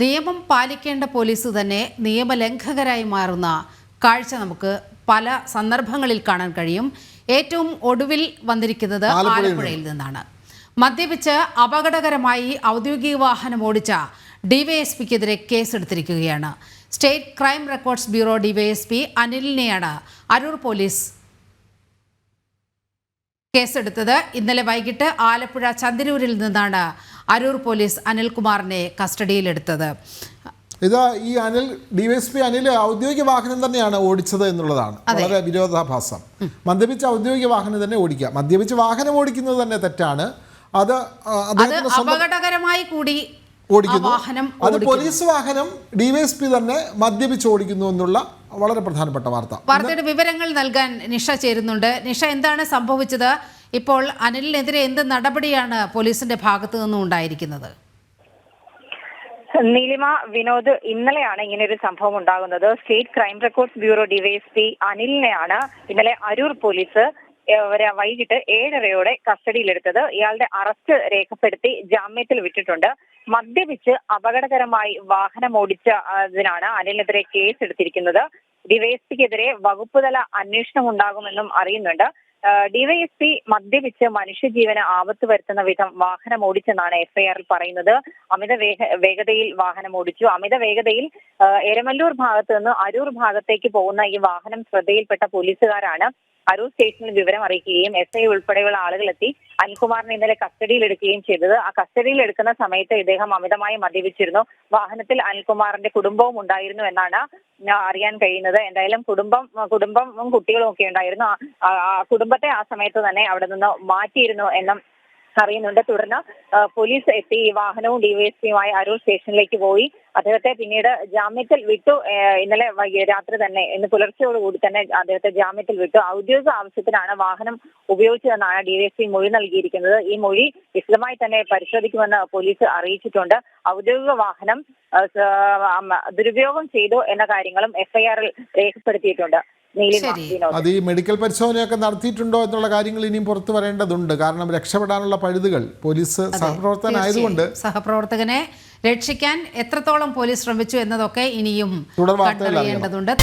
നിയമം പാലിക്കേണ്ട പോലീസ് തന്നെ നിയമലംഘകരായി മാറുന്ന കാഴ്ച നമുക്ക് പല സന്ദർഭങ്ങളിൽ കാണാൻ കഴിയും. ഏറ്റവും ഒടുവിൽ വന്നിരിക്കുന്നത് ആലപ്പുഴയിൽ നിന്നാണ്. മദ്യപിച്ച് അപകടകരമായി ഔദ്യോഗിക വാഹനം ഓടിച്ച ഡിവൈഎസ്പിക്കെതിരെ കേസെടുത്തിരിക്കുകയാണ്. State crime records bureau DYSP അനിലിനെയാണ് Aroor police കേസെടുത്തത്. ഇന്നലെ വൈകിട്ട് ആലപ്പുഴ ചന്ദനൂരിൽ നിന്നാണ് അരൂർ പോലീസ് അനിൽകുമാറിനെ കസ്റ്റഡിയിലെടുത്തത്. ഇത് ഈ അനിൽ ഡിവൈഎസ്പി അനിൽ ഔദ്യോഗിക വാഹനം തന്നെയാണ് ഓടിച്ചത് എന്നുള്ളതാണ്. വളരെ വിരോധാഭാസം. മദ്യപിച്ച ഔദ്യോഗിക വാഹനം തന്നെ ഓടിക്കുക. മദ്യപിച്ച് വാഹനം ഓടിക്കുന്നത് തന്നെ തെറ്റാണ്. അത് അപകടകരമായി കൂടി ഓടിക്കുന്നു. അത് പോലീസ് വാഹനം ഡിവൈഎസ്പി തന്നെ മദ്യപിച്ച് ഓടിക്കുന്നു എന്നുള്ള വളരെ പ്രധാനപ്പെട്ട വാർത്ത. വാർത്തയുടെ വിവരങ്ങൾ നൽകാൻ നിഷ ചേരുന്നുണ്ട്. നിഷ എന്താണ് സംഭവിച്ചത്? ഇപ്പോൾ അനിലിനെതിരെ എന്ത് നടപടിയാണ് പോലീസിന്റെ ഭാഗത്തു നിന്നും ഉണ്ടായിരിക്കുന്നത്? നീലിമ വിനോദ് ഇന്നലെയാണ് ഇങ്ങനെ ഒരു സംഭവം ഉണ്ടാകുന്നത്. State crime records bureau DYSP അനിലിനെയാണ് ഇന്നലെ അരൂർ പോലീസ് വൈകിട്ട് ഏഴരയോടെ കസ്റ്റഡിയിലെടുത്തത്. ഇയാളുടെ അറസ്റ്റ് രേഖപ്പെടുത്തി ജാമ്യത്തിൽ വിട്ടിട്ടുണ്ട്. മദ്യപിച്ച് അപകടകരമായി വാഹനം ഓടിച്ചതിനാണ് അനിലിനെതിരെ കേസ് എടുത്തിരിക്കുന്നത് ഡിവൈഎസ്പിക്കെതിരെ വകുപ്പുതല അന്വേഷണം ഉണ്ടാകുമെന്നും അറിയുന്നുണ്ട്. ഡിവൈഎസ്പി മദ്യപിച്ച് മനുഷ്യജീവന് ആപത്ത് വരുത്തുന്ന വിധം വാഹനം ഓടിച്ചെന്നാണ് എഫ്ഐആറിൽ പറയുന്നത്. അമിത വേഗ വേഗതയിൽ വാഹനം ഓടിച്ചു. അമിത വേഗതയിൽ എരമല്ലൂർ ഭാഗത്ത് നിന്ന് അരൂർ ഭാഗത്തേക്ക് പോകുന്ന ഈ വാഹനം ശ്രദ്ധയിൽപ്പെട്ട പോലീസുകാരാണ്. അരൂർ സ്റ്റേഷനിൽ വിവരം അറിയിക്കുകയും എസ് ഐ ഉൾപ്പെടെയുള്ള ആളുകളെത്തി അനിൽകുമാറിനെ ഇന്നലെ കസ്റ്റഡിയിൽ എടുക്കുകയും ചെയ്തത്. ആ കസ്റ്റഡിയിൽ എടുക്കുന്ന സമയത്ത് ഇദ്ദേഹം അമിതമായി മദ്യപിച്ചിരുന്നു. വാഹനത്തിൽ അനിൽകുമാറിന്റെ കുടുംബവും ഉണ്ടായിരുന്നു എന്നാണ് അറിയാൻ കഴിയുന്നത്. എന്തായാലും കുടുംബം കുടുംബവും കുട്ടികളും ഒക്കെ ഉണ്ടായിരുന്നു. കുടുംബത്തെ ആ സമയത്ത് തന്നെ അവിടെ നിന്ന് മാറ്റിയിരുന്നു എന്നും അറിയുന്നുണ്ട്. തുടർന്ന് പോലീസ് എത്തി. വാഹനവും ഡിവൈഎസ്പിയുമായി അരൂർ സ്റ്റേഷനിലേക്ക് പോയി. അദ്ദേഹത്തെ പിന്നീട് ജാമ്യത്തിൽ വിട്ടു. ഇന്നലെ രാത്രി തന്നെ ഇന്ന് പുലർച്ചയോടുകൂടി തന്നെ അദ്ദേഹത്തെ ജാമ്യത്തിൽ വിട്ടു. ഔദ്യോഗിക ആവശ്യത്തിനാണ് വാഹനം ഉപയോഗിച്ചതെന്നാണ് ഡിവൈഎസ്പി മൊഴി നൽകിയിരിക്കുന്നത്. ഈ മൊഴി വിശദമായി തന്നെ പരിശോധിക്കുമെന്ന് പോലീസ് അറിയിച്ചിട്ടുണ്ട്. ഔദ്യോഗിക വാഹനം ദുരുപയോഗം ചെയ്തു എന്ന കാര്യങ്ങളും എഫ്ഐആറിൽ രേഖപ്പെടുത്തിയിട്ടുണ്ട്. അത് ഈ മെഡിക്കൽ പരിശോധനയൊക്കെ നടത്തിയിട്ടുണ്ടോ എന്നുള്ള കാര്യങ്ങൾ ഇനിയും പുറത്തു വരേണ്ടതുണ്ട്. കാരണം രക്ഷപ്പെടാനുള്ള പഴുതുകൾ പോലീസ് സഹപ്രവർത്തകനായതുകൊണ്ട് സഹപ്രവർത്തകനെ രക്ഷിക്കാൻ എത്രത്തോളം പോലീസ് ശ്രമിച്ചു എന്നതൊക്കെ ഇനിയും തുടർ വാർത്തകൾ കണ്ടറിയേണ്ടതുണ്ട്.